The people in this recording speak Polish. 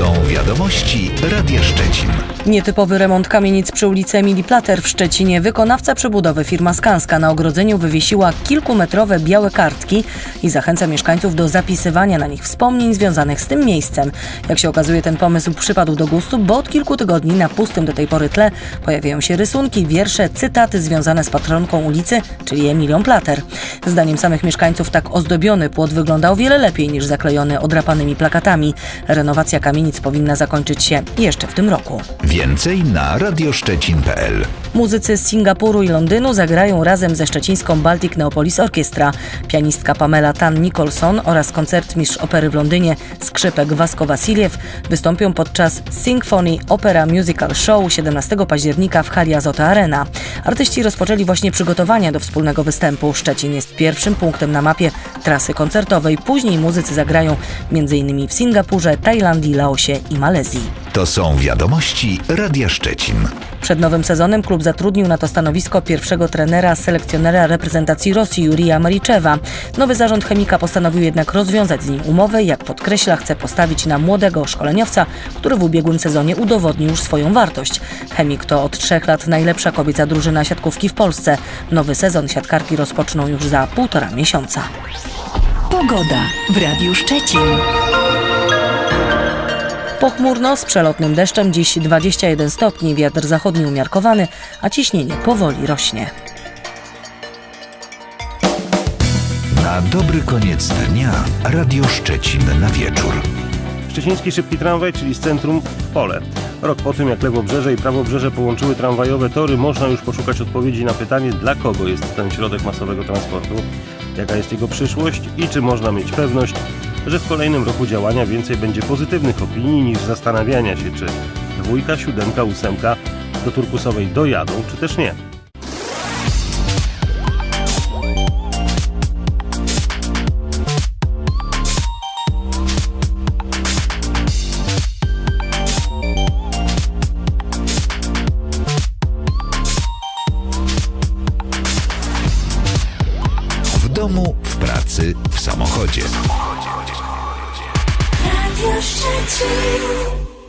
są wiadomości Radia Szczecin. Nietypowy remont kamienic przy ulicy Emilii Plater w Szczecinie. Wykonawca przebudowy firma Skanska na ogrodzeniu wywiesiła kilkumetrowe białe kartki i zachęca mieszkańców do zapisywania na nich wspomnień związanych z tym miejscem. Jak się okazuje, ten pomysł przypadł do gustu, bo od kilku tygodni na pustym do tej pory tle pojawiają się rysunki, wiersze, cytaty związane z patronką ulicy, czyli Emilią Plater. Zdaniem samych mieszkańców tak ozdobiony płot wygląda o wiele lepiej niż zaklejony odrapanymi plakatami. Renowacja kamienic powinna zakończyć się jeszcze w tym roku. Więcej na radioszczecin.pl Muzycy z Singapuru i Londynu zagrają razem ze szczecińską Baltic Neopolis Orkiestra. Pianistka Pamela Tan Nicholson oraz koncertmistrz opery w Londynie skrzypek Vasco Wasiliew wystąpią podczas Symphony Opera Musical Show 17 października w hali Azota Arena. Artyści rozpoczęli właśnie przygotowania do wspólnego występu. Szczecin jest pierwszym punktem na mapie trasy koncertowej. Później muzycy zagrają m.in. w Singapurze, Tajlandii, Laosie i Malezji. To są wiadomości Radia Szczecin. Przed nowym sezonem klub zatrudnił na to stanowisko pierwszego trenera selekcjonera reprezentacji Rosji Jurija Mariczewa. Nowy zarząd chemika postanowił jednak rozwiązać z nim umowę. Jak podkreśla, chce postawić na młodego szkoleniowca, który w ubiegłym sezonie udowodnił już swoją wartość. Chemik to od trzech lat najlepsza kobieca drużyna siatkówki w Polsce. Nowy sezon siatkarki rozpoczną już za półtora miesiąca. Pogoda w Radiu Szczecin. Pochmurno z przelotnym deszczem dziś 21 stopni, wiatr zachodni umiarkowany, a ciśnienie powoli rośnie. Na dobry koniec dnia Radio Szczecin na wieczór. Szczeciński szybki tramwaj, czyli z centrum w pole. Rok po tym, jak Lewobrzeże i Prawobrzeże połączyły tramwajowe tory, można już poszukać odpowiedzi na pytanie, dla kogo jest ten środek masowego transportu, jaka jest jego przyszłość i czy można mieć pewność, że w kolejnym roku działania więcej będzie pozytywnych opinii niż zastanawiania się, czy dwójka, siódemka, ósemka do turkusowej dojadą, czy też nie. Domu, w pracy, w samochodzie. Radio Szczecin.